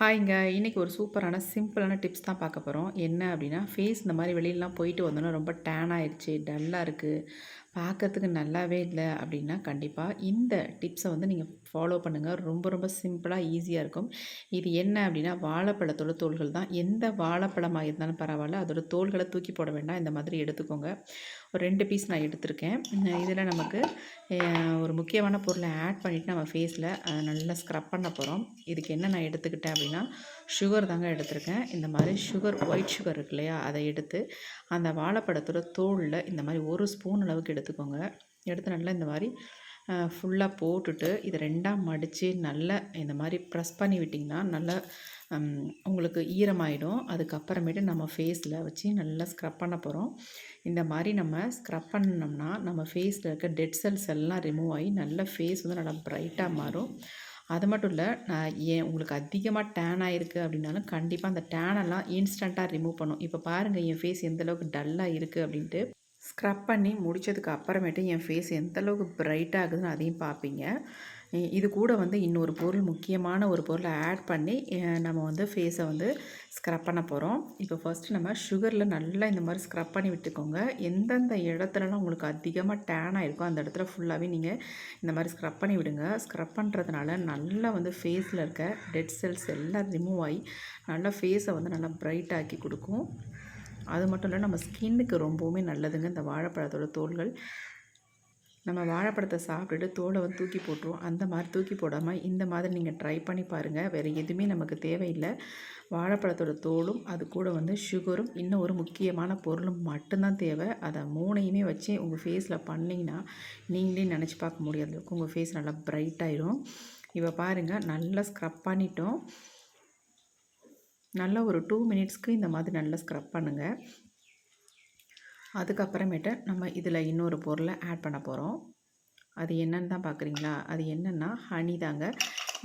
ஹாய்ங்க. இன்றைக்கி ஒரு சூப்பரான சிம்பிளான டிப்ஸ் தான் பார்க்க போகிறோம் என்ன அப்படின்னா ஃபேஸ் இந்த மாதிரி வெளியிலலாம் போயிட்டு வந்தோன்னா ரொம்ப டேன் ஆயிடுச்சு டல்லாக இருக்குது பார்க்கறதுக்கு நல்லாவே இல்லை அப்படின்னா கண்டிப்பாக இந்த டிப்ஸை வந்து நீங்கள் ஃபாலோ பண்ணுங்கள் ரொம்ப ரொம்ப சிம்பிளாக ஈஸியாக இருக்கும். இது என்ன அப்படின்னா வாழைப்பழத்தோட தோள்கள் தான். எந்த வாழைப்பழமாக இருந்தாலும் பரவாயில்ல. அதோட தோள்களை தூக்கி போட வேண்டாம். இந்த மாதிரி எடுத்துக்கோங்க. ஒரு ரெண்டு பீஸ் நான் எடுத்திருக்கேன். இதில் நமக்கு ஒரு முக்கியமான பொருளை ஆட் பண்ணிவிட்டு நம்ம ஃபேஸில் நல்லா ஸ்க்ரப் பண்ண போகிறோம் இதுக்கு என்ன நான் எடுத்துக்கிட்டேன் அப்படின்னா சுகர் தாங்க எடுத்திருக்கேன். இந்த மாதிரி சுகர் ஒயிட் சுகர் இருக்கு இல்லையா? அதை எடுத்து அந்த வாழைப்பழத்தோட தோலில் இந்த மாதிரி ஒரு ஸ்பூன் அளவுக்கு எடுத்துக்கோங்க. எடுத்து நல்லா இந்த மாதிரி ஃபுல்லாக போட்டுட்டு இதை ரெண்டாக மடித்து நல்லா இந்த மாதிரி ப்ரெஸ் பண்ணி விட்டிங்கன்னா நல்லா உங்களுக்கு ஈரமாயிடும். அதுக்கப்புறமேட்டு நம்ம ஃபேஸில் வச்சு நல்லா ஸ்க்ரப் பண்ண போகிறோம் இந்த மாதிரி நம்ம ஸ்க்ரப் பண்ணோம்னா நம்ம ஃபேஸில் இருக்க டெட் செல்ஸ் எல்லாம் ரிமூவ் ஆகி நல்ல ஃபேஸ் வந்து நல்லா ப்ரைட்டாக மாறும். அது மட்டும் இல்லை நான் ஏன் உங்களுக்கு அதிகமாக டேன் ஆகிருக்கு அப்படின்னாலும் கண்டிப்பாக அந்த டேனெல்லாம் இன்ஸ்டண்ட்டாக ரிமூவ் பண்ணும் இப்போ பாருங்கள் என் ஃபேஸ் எந்தளவுக்கு டல்லாக இருக்குது அப்படின்ட்டு. ஸ்க்ரப் பண்ணி முடித்ததுக்கு அப்புறமேட்டு என் ஃபேஸ் எந்தளவுக்கு பிரைட் ஆகுதுன்னு அதையும் பார்ப்பீங்க. இது கூட வந்து இன்னொரு பொருள் முக்கியமான ஒரு பொருளை ஆட் பண்ணி நம்ம வந்து ஃபேஸை வந்து ஸ்க்ரப் பண்ண போகிறோம் இப்போ ஃபஸ்ட்டு நம்ம சுகரில் நல்லா இந்த மாதிரி ஸ்க்ரப் பண்ணி விட்டுக்கோங்க. எந்தெந்த இடத்துலலாம் உங்களுக்கு அதிகமாக டேன் ஆகிருக்கோ அந்த இடத்துல ஃபுல்லாகவே நீங்கள் இந்த மாதிரி ஸ்க்ரப் பண்ணி விடுங்க. ஸ்க்ரப் பண்ணுறதுனால நல்லா வந்து ஃபேஸில் இருக்க டெட் செல்ஸ் எல்லாம் ரிமூவ் ஆகி நல்லா ஃபேஸை வந்து நல்லா பிரைட் ஆக்கி கொடுக்கும். அது மட்டும் இல்லை நம்ம ஸ்கின்னுக்கு ரொம்பவுமே நல்லதுங்க. இந்த வாழைப்பழத்தோட தோள்கள் நம்ம வாழைப்பழத்தை சாப்பிட்டுட்டு தோலை வந்து தூக்கி போட்டுருவோம். அந்த மாதிரி தூக்கி போடாமல் இந்த மாதிரி நீங்கள் ட்ரை பண்ணி பாருங்கள் வேறு எதுவுமே நமக்கு தேவையில்லை. வாழைப்பழத்தோட தோலும் அது கூட வந்து சுகரும் இன்னும் ஒரு முக்கியமான பொருளும் மட்டும்தான் தேவை. அதை மூணையுமே வச்சு உங்கள் ஃபேஸில் பண்ணிங்கன்னா நீங்களே நினச்சி பார்க்க முடியாது. உங்கள் ஃபேஸ் நல்லா பிரைட் ஆயிரும். இப்போ பாருங்கள் நல்லா ஸ்க்ரப் பண்ணிட்டோம். நல்லா ஒரு டூ மினிட்ஸ்க்கு இந்த மாதிரி நல்லா ஸ்க்ரப் பண்ணுங்கள் அதுக்கப்புறமேட்டு நம்ம இதில் இன்னொரு பொருளை ஆட் பண்ண போகிறோம் அது என்னன்னு தான் பார்க்குறீங்களா அது என்னென்னா ஹனி தாங்க.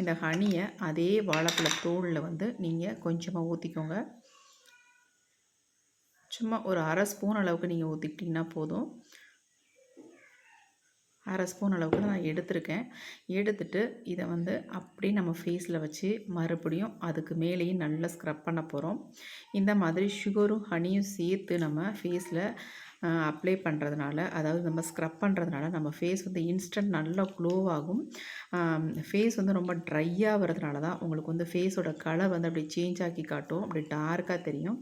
இந்த ஹனியை அதே வாழைப்பழ தோலில் வந்து நீங்கள் கொஞ்சமாக ஊற்றிக்கோங்க சும்மா ஒரு அரை ஸ்பூன் அளவுக்கு நீங்கள் ஊற்றிக்கிட்டிங்கன்னா போதும். அரை ஸ்பூன் அளவுக்கு நான் எடுத்திருக்கேன். எடுத்துட்டு இதை வந்து அப்படியே நம்ம ஃபேஸில் வச்சு மறுபடியும் அதுக்கு மேலேயும் நல்லா ஸ்க்ரப் பண்ண போகிறோம் இந்த மாதிரி சுகரும் ஹனியும் சேர்த்து நம்ம ஃபேஸில் அப்ளை பண்ணுறதுனால அதாவது நம்ம ஸ்க்ரப் பண்ணுறதுனால நம்ம ஃபேஸ் வந்து இன்ஸ்டன்ட் நல்லா க்ளோ ஆகும். ஃபேஸ் வந்து ரொம்ப ட்ரையாக வரதுனால தான் உங்களுக்கு வந்து ஃபேஸோட கலர் வந்து அப்படி சேஞ்ச் ஆக்கி காட்டும். அப்படி டார்க்காக தெரியும்.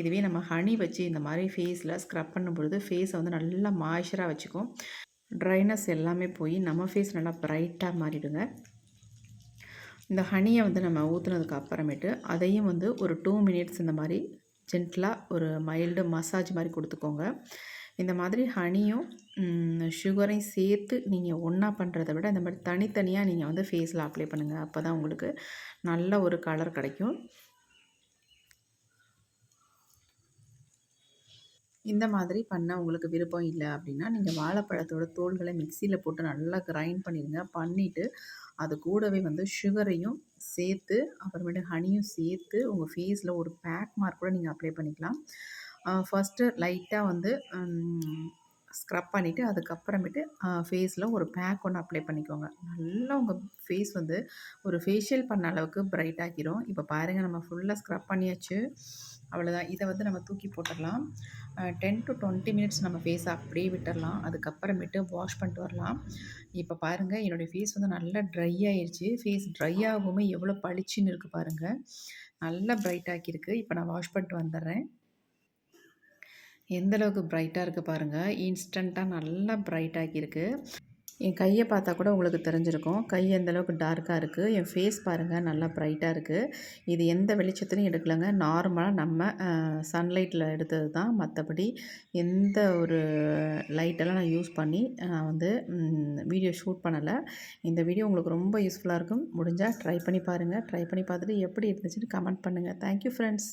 இதுவே நம்ம ஹனி வச்சு இந்த மாதிரி ஃபேஸில் ஸ்க்ரப் பண்ணும்பொழுது ஃபேஸை வந்து நல்லா மாய்ச்சராக வச்சுக்கும். ட்ரைனஸ் எல்லாமே போய் நம்ம ஃபேஸ் நல்லா ப்ரைட்டாக மாறிடுங்க. இந்த ஹனியை வந்து நம்ம ஊற்றுனதுக்கு அப்புறமேட்டு அதையும் வந்து ஒரு டூ மினிட்ஸ் இந்த மாதிரி ஜென்டலாக ஒரு மைல்டு மசாஜ் மாதிரி கொடுத்துக்கோங்க. இந்த மாதிரி ஹனியும் சுகரையும் சேர்த்து நீங்கள் ஒன்றா பண்ணுறத விட இந்த மாதிரி தனித்தனியாக நீங்கள் வந்து ஃபேஸில் அப்ளை பண்ணுங்கள் அப்போ தான் உங்களுக்கு நல்ல ஒரு கலர் கிடைக்கும். இந்த மாதிரி பண்ண உங்களுக்கு விருப்பம் இல்லை அப்படின்னா நீங்கள் வாழைப்பழத்தோட தோள்களை மிக்சியில் போட்டு நல்லா கிரைண்ட் பண்ணிடுங்க பண்ணிவிட்டு அது கூடவே வந்து சுகரையும் சேர்த்து அப்புறமேட்டு ஹனியும் சேர்த்து உங்கள் ஃபேஸில் ஒரு பேக் மார்க் கூட நீங்கள் அப்ளை பண்ணிக்கலாம். ஃபஸ்ட்டு லைட்டாக வந்து ஸ்க்ரப் பண்ணிவிட்டு அதுக்கப்புறமேட்டு ஃபேஸில் ஒரு பேக் ஒன்று அப்ளை பண்ணிக்கோங்க. நல்லா உங்கள் ஃபேஸ் வந்து ஒரு ஃபேஷியல் பண்ண அளவுக்கு பிரைட் ஆக்கிரும். இப்போ பாருங்கள் நம்ம ஃபுல்லாக ஸ்க்ரப் பண்ணியாச்சு. அவ்வளோதான் இதை வந்து நம்ம தூக்கி போட்டுடலாம். டென் டு டுவெண்ட்டி மினிட்ஸ் நம்ம ஃபேஸை அப்படியே விட்டுடலாம். அதுக்கப்புறமேட்டு வாஷ் பண்ணிட்டு வரலாம். இப்போ பாருங்கள் என்னுடைய ஃபேஸ் வந்து நல்லா ட்ரை ஆயிடுச்சு ஃபேஸ் ட்ரை ஆகுமே எவ்வளோ பளிச்சுன்னு இருக்குது பாருங்கள் நல்லா பிரைட் ஆக்கியிருக்கு. இப்போ நான் வாஷ் பண்ணிட்டு வந்துடுறேன். எந்தளவுக்கு ப்ரைட்டாக இருக்குது பாருங்கள் இன்ஸ்டண்ட்டாக நல்லா பிரைட் ஆக்கியிருக்கு. என் கையை பார்த்தா கூட உங்களுக்கு தெரிஞ்சிருக்கும். கை எந்தளவுக்கு டார்க்காக இருக்குது என் ஃபேஸ் பாருங்கள் நல்லா ப்ரைட்டாக இருக்குது இது எந்த வெளிச்சத்துலையும் எடுக்கலைங்க. நார்மலாக நம்ம சன்லைட்டில் எடுத்தது தான். மற்றபடி எந்த ஒரு லைட்டெல்லாம் நான் யூஸ் பண்ணி நான் வந்து வீடியோ ஷூட் பண்ணலை. இந்த வீடியோ உங்களுக்கு ரொம்ப யூஸ்ஃபுல்லாக இருக்கும். முடிஞ்சால் ட்ரை பண்ணி பாருங்கள் ட்ரை பண்ணி பார்த்துட்டு எப்படி இருந்துச்சுன்னு கமெண்ட் பண்ணுங்கள் தேங்க்யூ ஃப்ரெண்ட்ஸ்